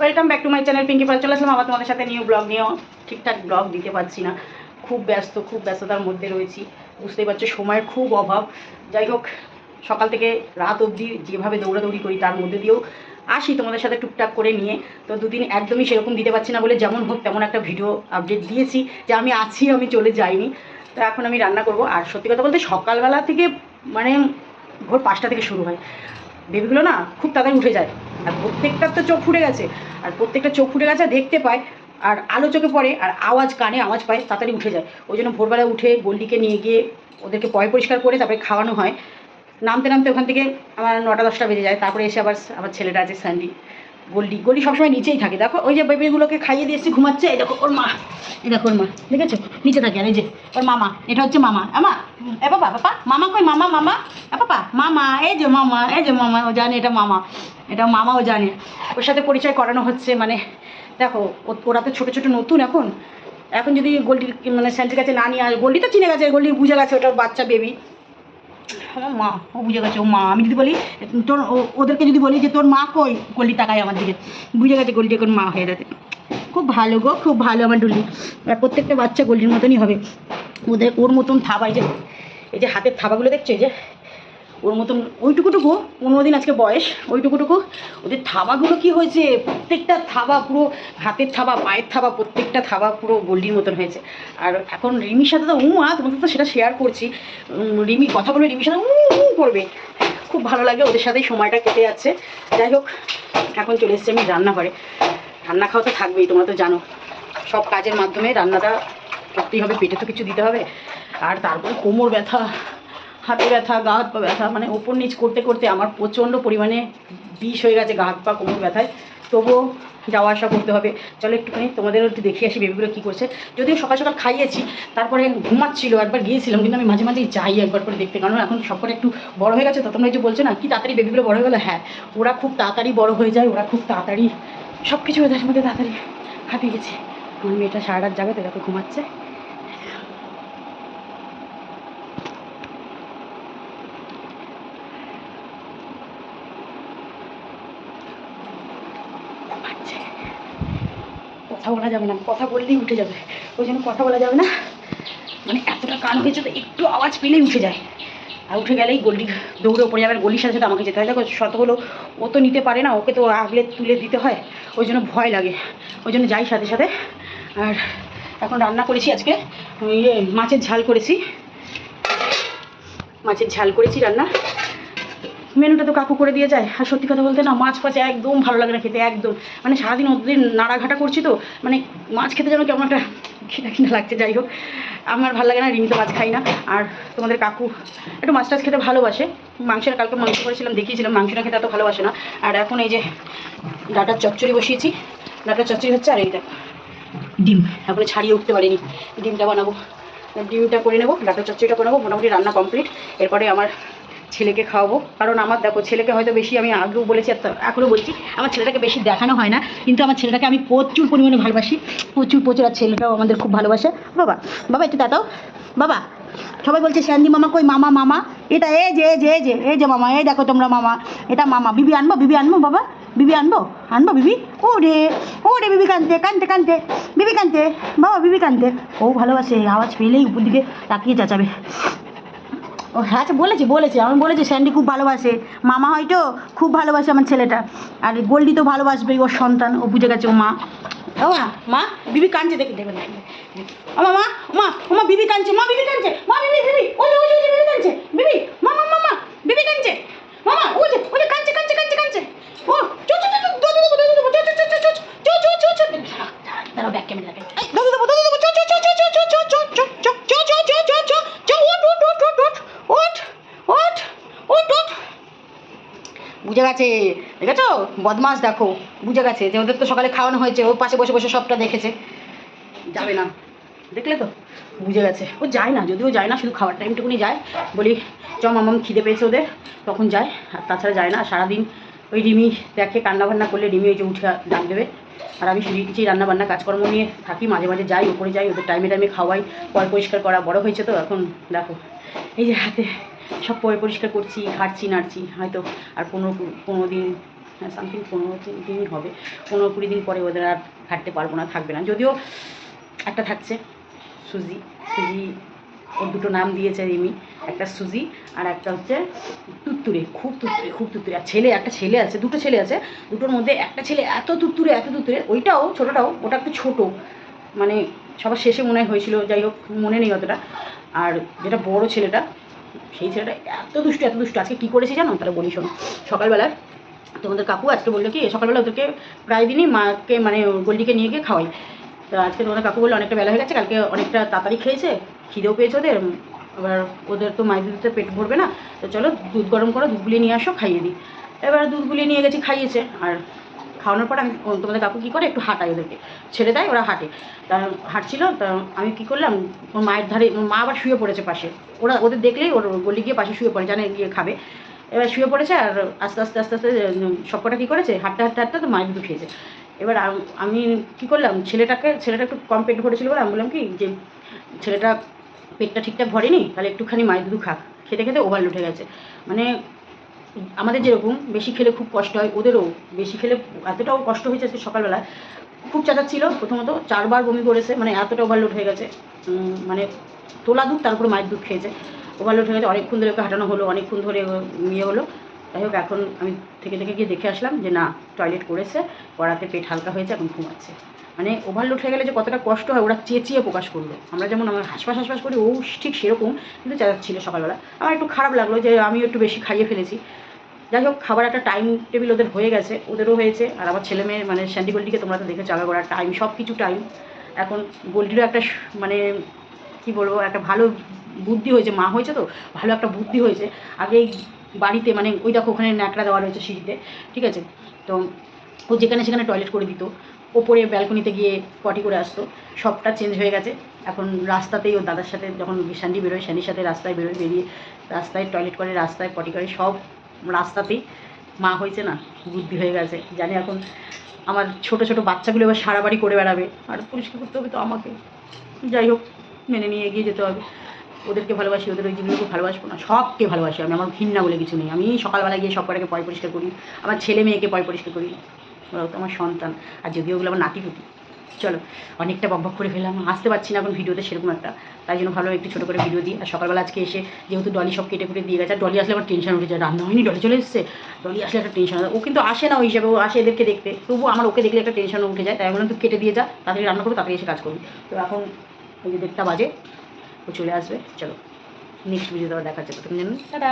Welcome back to my channel Pinki Pal চলে আসলাম আবার তোমাদের সাথে নিউ ব্লগ নিয়েও। ঠিকঠাক ব্লগ দিতে পারছি না। খুব ব্যস্ত, খুব ব্যস্ততার মধ্যে রয়েছি। বুঝতেই পারছ, সময়ের খুব অভাব। যাই হোক, সকাল থেকে রাত অবধি যেভাবে দৌড়াদৌড়ি করি, তার মধ্যে দিয়েও আসি তোমাদের সাথে টুকটাক করে নিয়ে। তো দুদিন একদমই সেরকম দিতে পারছি না বলে যেমন হোক তেমন একটা ভিডিও আপডেট দিয়েছি যে আমি আছি, আমি চলে যাইনি। তো এখন আমি রান্না করব। আর সত্যি কথা বলতে সকালবেলা থেকে মানে ভোর পাঁচটা থেকে শুরু হয়। বেবিগুলো না, খুব তাড়াতাড়ি উঠে যায়। আর প্রত্যেকটার তো চোখ ফুটে গেছে। আর প্রত্যেকটা চোখ ফুটে গেছে, দেখতে পায়। আর আলো চোখে পড়ে, আর আওয়াজ কানে আওয়াজ পায়, তাড়াতাড়ি উঠে যায়। ওই জন্য ভোরবেলা উঠে গল্লিকে নিয়ে গিয়ে ওদেরকে পয় পরিষ্কার করে তারপরে খাওয়ানো হয়। নামতে নামতে ওখান থেকে আমার নটা দশটা বেজে যায়। তারপরে এসে আবার আমার ছেলেটা আছে, স্যান্ডি। গল্লি গল্লি সবসময় নিচেই থাকে। দেখো, ওই যে বেবিগুলোকে খাইয়ে দিয়েছি ঘুমাচ্ছে, এই দেখো, ওর মা, এই দেখো ওর মা, দেখেছ? নিচে থাকে, আর এই যে, ওর মামা, এটা হচ্ছে মামা। আমা এ বাবা বাবা মামা কই, মামা মামা? এ বাবা মামা, এই যে মামা, এই যে মামা, ও জানে এটা মামা, এটা মামাও জানে। ওর সাথে পরিচয় করানো হচ্ছে মানে দেখো ওরা তো ছোটো ছোটো, নতুন এখন। এখন যদি গোল্ডির মানে স্যান্টির কাছে না নিয়ে আস গোল্ডি তো চিনে গেছে গোল্ডি বুঝে গেছে ওটার বাচ্চা, বেবি। আমার মা, ও বুঝে গেছে, ও মা। আমি যদি বলি, তোর ওদেরকে যদি বলি যে তোর মা কই? কলি তাকায় আমার দিকে। বুঝে গেছে গলি এখন মা হয়ে যাচ্ছে খুব ভালো গো, খুব ভালো আমার ডুলি আর প্রত্যেকটা বাচ্চা গলির মতনই হবে। ওদের ওর মতন থাবা এই যে এই যে হাতের থাবাগুলো দেখছ, এই যে? ওর মতন ওইটুকুটুকু, পনেরো দিন আজকে বয়স, ওইটুকুটুকু। ওদের থাবাগুলো কি হয়েছে? প্রত্যেকটা থাবা পুরো হাতের থাবা, পায়ের থাবা, প্রত্যেকটা থাবা পুরো গোল্ডির মতন হয়েছে। আর এখন রিমির সাথে তো উ আ তোমাদের তো সেটা শেয়ার করছি। রিমি কথা বলবে রিমির সাথে উ উ করবে। খুব ভালো লাগে ওদের সাথেই সময়টা কেটে যাচ্ছে। যাই হোক, এখন চলে এসেছি আমি রান্নাঘরে। রান্না খাওয়া তো থাকবেই, তোমরা তো জানো। সব কাজের মাধ্যমে রান্নাটা করতেই হবে, পেটে তো কিছু দিতে হবে। আর তারপরে কোমর ব্যথা। হাতে ব্যথা, গা হাত পা ব্যথা মানে ওপর নিচ করতে করতে আমার প্রচণ্ড পরিমাণে বিষ হয়ে গেছে, গা হাত পা কোমর ব্যথায়। তবুও যাওয়া আসা করতে হবে। চলো একটুখানি তোমাদেরও একটু দেখিয়ে আসি বেবিগুলো কী করছে। যদিও সকাল সকাল খাইয়েছি, তারপরে ঘুমাচ্ছিল, একবার গিয়েছিলাম, কিন্তু আমি মাঝে মাঝেই যাই একবার করে দেখতে। কারণ এখন সব করে একটু বড় হয়ে গেছে তো তোমরা যে বলছো না, কি তাড়াতাড়ি বেবিগুলো বড় হয়ে গেলো? হ্যাঁ ওরা খুব তাড়াতাড়ি বড় হয়ে যায়, ওরা খুব তাড়াতাড়ি সব কিছু ওদের মধ্যে তাড়াতাড়ি হাঁপিয়ে গেছে আমার মেয়েটা সারা রাত জায়গাতে দেখো ঘুমাচ্ছে। ঘুমাচ্ছে কথা বলা যাবে না, কথা বললেই উঠে যাবে। ওই জন্য কথা বলা যাবে না। মানে এতটা কান হয়েছে তো একটু আওয়াজ পেলেই উঠে যায়। আর উঠে গেলেই গলি দৌড়ে পড়ে যাবে গলির সাথে সাথে আমাকে যেতে হয়। দেখো, শত হলো ও তো নিতে পারে না, ওকে তো আগলে তুলে দিতে হয়। ওই জন্য ভয় লাগে। ওই জন্য যাই সাথে সাথে। আর এখন রান্না করেছি আজকে। ইয়ে মাছের ঝাল করেছি। মাছের ঝাল করেছি রান্না। মেনুটা তো কাকু করে দিয়ে যায়। আর সত্যি কথা বলতে না, মাছ ফাছ একদম ভালো লাগে না খেতে, একদম। মানে সারাদিন ওদের নাড়াঘাটা করছি তো মানে মাছ খেতে যেন কেমন একটা খিদা খিদা লাগছে, যাই হোক। আমার ভালো লাগে না রিমি তো মাছ খাই না। আর তোমাদের কাকু একটু মাছ টাছ খেতে ভালোবাসে। মাংসের কালকে মাংস করেছিলাম, দেখিয়েছিলাম মাংসটা খেতে এত ভালোবাসে না। আর এখন এই যে ডাটার চচ্চড়ি বসিয়েছি, ডাটার চচ্চড়ি হচ্ছে, আর এই দেখো, ডিম। এখনও ছাড়িয়ে উঠতে পারিনি। ডিমটা বানাবো, ডিমটা করে নেব, ডাটার চচ্চড়িটা করে নেব, মোটামুটি রান্না কমপ্লিট। এরপরে আমার ছেলেকে খাওয়াবো। কারণ আমার দেখো, ছেলেকে হয়তো বেশি আমি আগেও বলেছি এখনও বলছি, আমার ছেলেটাকে বেশি দেখানো হয় না। কিন্তু আমার ছেলেটাকে আমি প্রচুর পরিমাণে ভালোবাসি। প্রচুর প্রচুর, আর ছেলেটাও আমাদের খুব ভালোবাসে। বাবা বাবা, একটু দাদাও বাবা, সবাই বলছে শ্যান্দি মামা কই? মামা মামা? এটা এ যে, এই যে এই যে এই যে মামা, এই দেখো তোমরা মামা, এটা মামা। বিবি আনব বিবি আনব, বাবা। বিবি আনব আনব বিবি? ও রে ও রে বিবি কানতে কানতে কানতে বিবি কানতে বাবা, বিবি কানতে ও ভালোবাসে, আওয়াজ পেলেই উপর দিকে তাকিয়ে চাচাবে। ও হ্যাঁ আচ্ছা বলেছি বলেছি। আমি বলেছি, স্যান্ডি খুব ভালোবাসে। মামা হয়তো খুব ভালোবাসে আমার ছেলেটা। আর গোল্ডি তো ভালোবাসবেই, ওর সন্তান, ও বুঝে গেছে, ও মা। ও মা মা, বিবি কাঁদছে, দেখি দেখবেন ও মা মা, ও মা, বিবি কাঁদছে, মা, বিবি কাঁদছে, মা, বিবি বিবি, ওই ওই বিবি কাঁদছে, বিবি মা মা মা বিবি কাঁদছে, মামা ও যে, ওই যে কাঁদছে কাঁদছে কাঁদছে কাঁদছে। গেছে। দেখেছ? বদমাস দেখো। বুঝে গেছে যে ওদের তো সকালে খাওয়ানো হয়েছে। ও পাশে বসে বসে সবটা দেখেছে। যাবে না। দেখলে তো? বুঝে গেছে। ও যায় না, যদিও যায় না, শুধু খাওয়ার টাইমটুকুনি যায়। বলি চ মামাম খিদে পেয়েছে ওদের। তখন যায়, আর তাছাড়া যায় না। সারাদিন ওই রিমি দেখে কান্না বান্না করলে রিমি ওই যে উঠে ডাক দেবে। আর আমি শুধু নিচেই রান্না বান্না কাজকর্ম নিয়ে থাকি। মাঝে মাঝে যাই, ওপরে যাই, ওদের টাইমে টাইমে খাওয়াই। পয় পরিষ্কার করা বড় হয়েছে তো, এখন দেখো। এই যে হাতে সব পয় পরিষ্কার করছি ঘাটছি নাড়ছি, হয়তো আর পনেরো পনেরো দিন হ্যাঁ সামথিং পনেরো দিন হবে। পনেরো কুড়ি দিন পরে ওদের আর হাঁটতে পারব না, থাকবে না। যদিও একটা থাকছে, সুজি সুজি, ওর দুটো নাম দিয়েছে রিমি, একটা সুজি আর একটা হচ্ছে তুত্তুরে, খুব তুত্তুরে খুব তুত্তুরে। আর ছেলে, একটা ছেলে আছে, দুটো ছেলে আছে, দুটোর মধ্যে একটা ছেলে এত তুত্তুরে এত তুত্তুরে, ওইটাও, ছোটোটাও, ওটা একটু ছোটো। মানে সবার শেষে মনে হয় হয়েছিল, যাই হোক, মনে নেই অতটা। আর যেটা বড় ছেলেটা সেই ছেলেটা এত দুষ্ট এত দুষ্ট। আজকে কী করেছি জানো? তাহলে বলি শোনো। সকালবেলা তোমাদের কাকু আজকে বলল কি, সকালবেলা ওদেরকে প্রায় দিনই মাকে মানে গোল্ডিকে নিয়ে গিয়ে খাওয়াই। তো আজকে তোমাদের কাকু বলল, অনেকটা বেলা হয়ে গেছে, কালকে অনেকটা তাড়াতাড়ি খেয়েছে, খিদেও পেয়েছে ওদের। এবার ওদের তো মায়ের দুধতে পেট ভরবে না। তো চলো দুধ গরম করো, দুধ গুলিয়ে নিয়ে আসো, খাইয়ে দিই। এবার দুধ নিয়ে গেছি, খাইয়েছে। আর খাওয়ানোর পর আমি তোমাদের কাকু কী করে? একটু হাঁটাই ওদেরকে। ছেড়ে দেয়, ওরা হাঁটে। তা হাঁটছিল, তা আমি কী করলাম, ওর মায়ের ধারে মা আবার শুয়ে পড়েছে পাশে। ওরা, ওদের দেখলেই ওর গলি গিয়ে পাশে শুয়ে পড়ে, জানে গিয়ে খাবে। এবার শুয়ে পড়েছে আর আস্তে আস্তে আস্তে আস্তে সবকটা কী করেছে? হাঁটতে হাঁটতে হাঁটতে তো মায়ের দুধ খেয়েছে এবার আমি কী করলাম, ছেলেটাকে, ছেলেটা একটু কম পেট ভরেছিল বলে আমি বললাম কি, যে ছেলেটা পেটটা ঠিকঠাক ভরেনি, তাহলে একটুখানি মায়ের দুধ খাক খেতে খেতে ওভারলোড উঠে গেছে। মানে আমাদের যেরকম বেশি খেলে খুব কষ্ট হয়, ওদেরও বেশি খেলে এতটাও কষ্ট হয়েছে আজকে সকালবেলা খুব ছিল, প্রথমত চারবার বমি করেছে মানে এতটা ওভারলোড হয়ে গেছে। মানে তোলা দুধ, তারপরে মায়ের দুধ খেয়েছে। ওভারলোড হয়ে গেছে, অনেকক্ষণ ধরে ওকে হাঁটানো হলো, অনেকক্ষণ ধরে ইয়ে হলো। যাই হোক, এখন আমি থেকে থেকে গিয়ে দেখে আসলাম যে না টয়লেট করেছে করাতে পেট হালকা হয়েছে এখন ঘুমাচ্ছে। মানে ওভারলোড হয়ে গেলে যে কতটা কষ্ট হয়, ওরা চেঁচিয়ে প্রকাশ করল। আমরা যেমন আমার হাসপাস হাসপাস করি, ও ঠিক সেরকম, কিন্তু চেঁচাচ্ছিল সকালবেলা। আমার একটু খারাপ লাগল যে আমিও একটু বেশি খাইয়ে ফেলেছি। যাই হোক, খাবার একটা টাইম টেবিল ওদের হয়ে গেছে, ওদেরও হয়েছে। আর আমার ছেলে মেয়ে মানে স্যান্ডি গোল্ডিকে তোমরা তো দেখে চালা করার টাইম সব কিছু টাইম এখন গোল্ডিরও একটা মানে কি বলব, একটা ভালো বুদ্ধি হয়েছে, মা হয়েছে তো, ভালো একটা বুদ্ধি হয়েছে। আগে বাড়িতে মানে ওই দেখো ওখানে ন্যাকড়া দেওয়া রয়েছে সিঁড়িতে, ঠিক আছে? তো ও যেখানে সেখানে টয়লেট করে দিত, ওপরে ব্যালকনিতে গিয়ে পটি করে আসতো, সবটা চেঞ্জ হয়ে গেছে। এখন রাস্তাতেই ওর দাদার সাথে যখন স্যান্ডি বেরোয় স্যান্ডির সাথে রাস্তায় বেরোয়, বেরিয়ে রাস্তায় টয়লেট করে, রাস্তায় পটি করে, সব রাস্তাতেই মা হয়েছে না, বুদ্ধি হয়ে গেছে। জানি এখন আমার ছোট ছোট বাচ্চাগুলো এবার সারা বাড়ি করে বেড়াবে। আর পরিষ্কার করতে হবে তো আমাকে। যাই হোক, মেনে নিয়ে এগিয়ে যেতে হবে। ওদেরকে ভালোবাসি, ওদের ওই জিনিসগুলোকে ভালোবাসবো না, সবকে ভালোবাসি আমি, আমার ঘৃণা বলে কিছু নেই। আমি সকালবেলা গিয়ে সব কটাকে পয় পরিষ্কার করি, আমার ছেলে মেয়েকে পয় পরিষ্কার করি। ওরাও তো আমার সন্তান, আর যদিও ওগুলো আমার নাতি পুতি চলো, অনেকটা বকবক করে ফেললাম, আসতে পারছি না এখন ভিডিওতে সেরকম একটা। তাই জন্য ভালো একটু ছোটো করে ভিডিও দিই, আর সকালবেলা আজকে এসে যেহেতু ডলি সব কেটে কুটে দিয়ে গেছে, আর ডলি আসলে আমার টেনশন উঠে যায় রান্না হয়নি, ডলি চলে এসেছে। ডলি আসলে একটা টেনশন ও কিন্তু আসে না ওই হিসাবে, ও আসে এদেরকে দেখতে। তবু আমার ওকে দেখলে একটা টেনশন উঠে যায়। তাই বললাম, তুই কেটে দিয়ে যা, তাড়াতাড়ি রান্না করব, তাড়াতাড়ি এসে কাজ করবি। তো এখন ওই যে দেড়টা বাজে চলে আসবে। চলো নেক্সট ভিডিও দেখা যাবে তুমি জানো টাটা!